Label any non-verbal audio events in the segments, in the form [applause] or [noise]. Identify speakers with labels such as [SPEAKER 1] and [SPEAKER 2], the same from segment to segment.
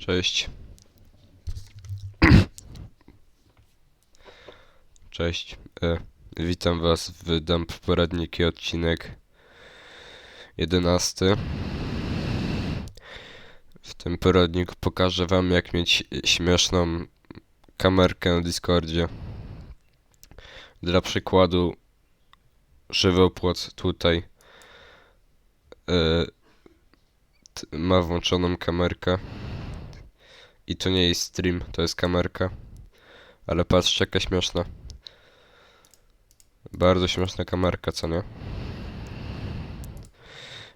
[SPEAKER 1] Cześć. Cześć. E, witam was w Dump Poradniki odcinek 11. W tym poradniku pokażę wam jak mieć śmieszną kamerkę na Discordzie. Dla przykładu żywopłot tutaj e, ma włączoną kamerkę. I to nie jest stream, to jest kamerka. Ale patrzcie jaka śmieszna. Bardzo śmieszna kamerka, co nie?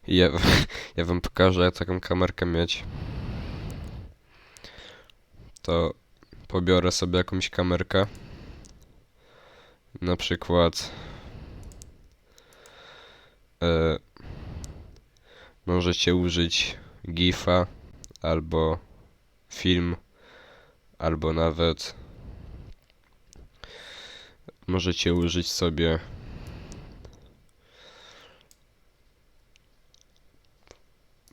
[SPEAKER 1] I ja, [laughs] ja wam pokażę jak taką kamerkę mieć. To pobiorę sobie jakąś kamerkę. Na przykład e, możecie użyć GIFa albo film, albo nawet możecie użyć sobie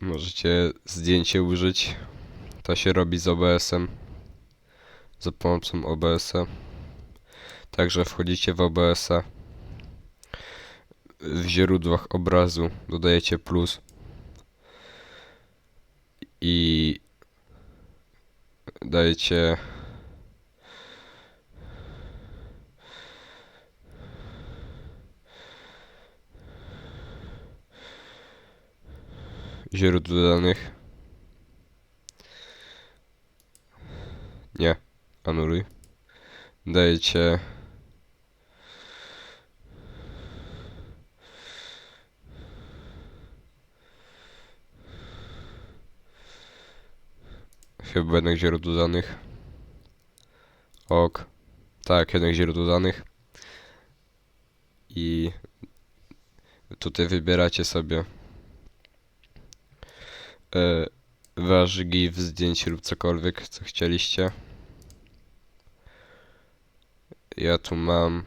[SPEAKER 1] możecie zdjęcie użyć. To się robi z OBS-em. Za pomocą OBS-a. Także wchodzicie w OBS-a. W źródłach obrazu dodajecie plus. I dajecie źródło danych. Nie, anuluj. Dajecie Chyba jednak źródło danych. Ok. Tak, jednak źródło danych. I tutaj wybieracie sobie e, wasz GIF, zdjęcie lub cokolwiek, co chcieliście. Ja tu mam...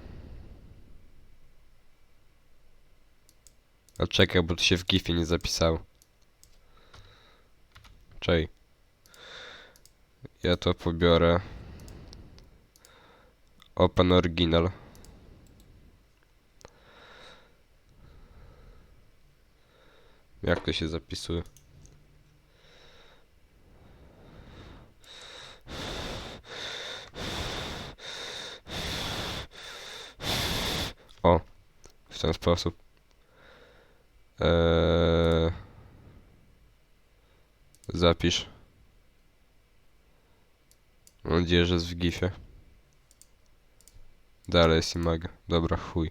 [SPEAKER 1] A czekaj, bo to się w GIFie nie zapisało. Czej. Ja to pobiorę. Open Original. Jak to się zapisuje? O, w ten sposób. Eee, zapisz. Mam nadzieję, że jest w gifie. Dalej jest imaga. Dobra, chuj.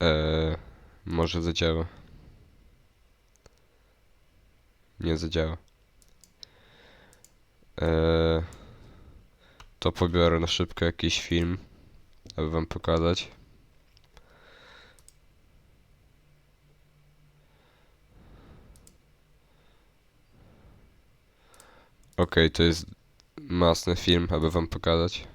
[SPEAKER 1] Eee, może zadziała. Nie zadziała. Eee, to pobiorę na szybko jakiś film, aby wam pokazać. Okej, to jest masny film, aby wam pokazać.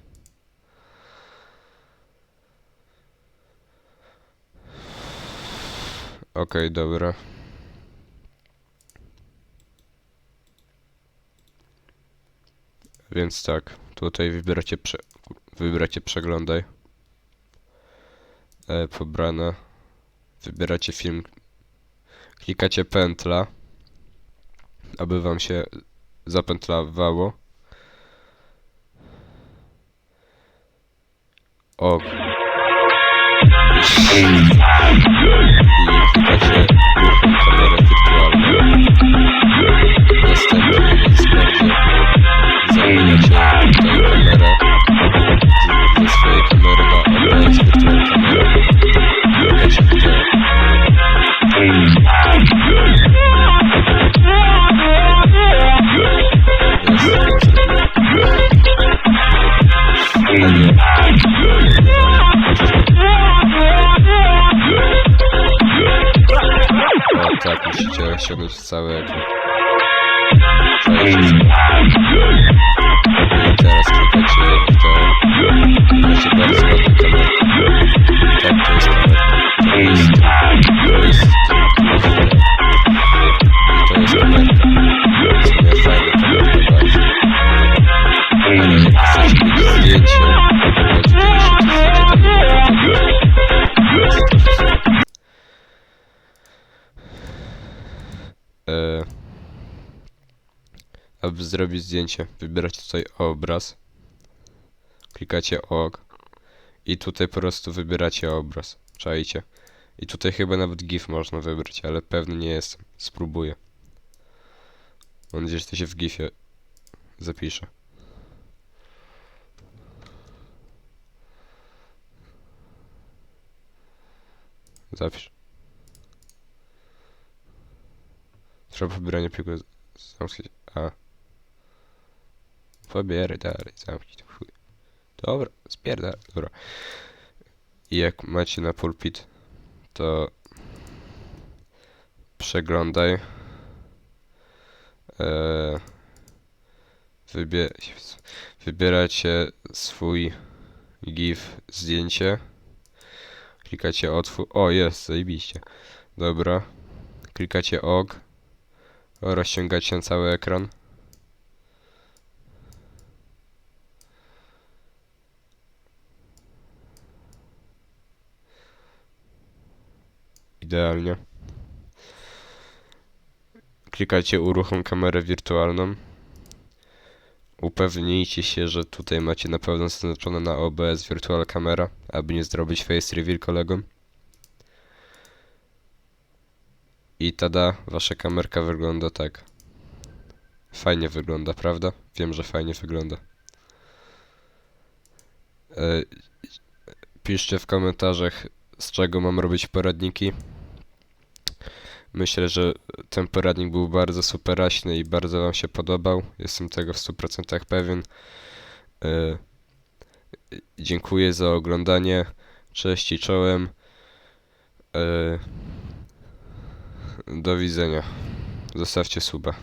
[SPEAKER 1] Okej, dobra. Więc tak, tutaj wybieracie, prze wybieracie przeglądaj. E, pobrane. Wybieracie film. Klikacie pętla, aby wam się zapętlawało. O. I tak, musicie ściągnąć cały ekran. Czajcie sobie. I teraz klikacie w to i macie aby zrobić zdjęcie, wybieracie tutaj obraz, klikacie OK i tutaj po prostu wybieracie obraz. Czajcie. I tutaj chyba nawet GIF można wybrać, ale pewny nie jestem. Spróbuję. Mam nadzieję, że to się w GIFie zapisze. Zapisz. Trzeba pobieranie pliku z- zamknąć. A. Pobieraj dalej, zamknij to chuj. Dobra, spierdalaj, dobra. I jak macie na pulpit, to przeglądaj. Eee, wybie wybieracie swój GIF zdjęcie. Klikacie otwórz. O, jest, zajebiście. Dobra. Klikacie OK. Rozciągacie na cały ekran. Idealnie. Klikacie uruchom kamerę wirtualną. Upewnijcie się, że tutaj macie na pewno zaznaczone na OBS Virtual Camera, aby nie zrobić face reveal kolegom. I tada, wasza kamerka wygląda tak. Fajnie wygląda, prawda? Wiem, że fajnie wygląda. E, piszcie w komentarzach, z czego mam robić poradniki. Myślę, że ten poradnik był bardzo superaśny i bardzo Wam się podobał. Jestem tego w 100% pewien. E, dziękuję za oglądanie. Cześć i czołem. E, do widzenia. Zostawcie suba.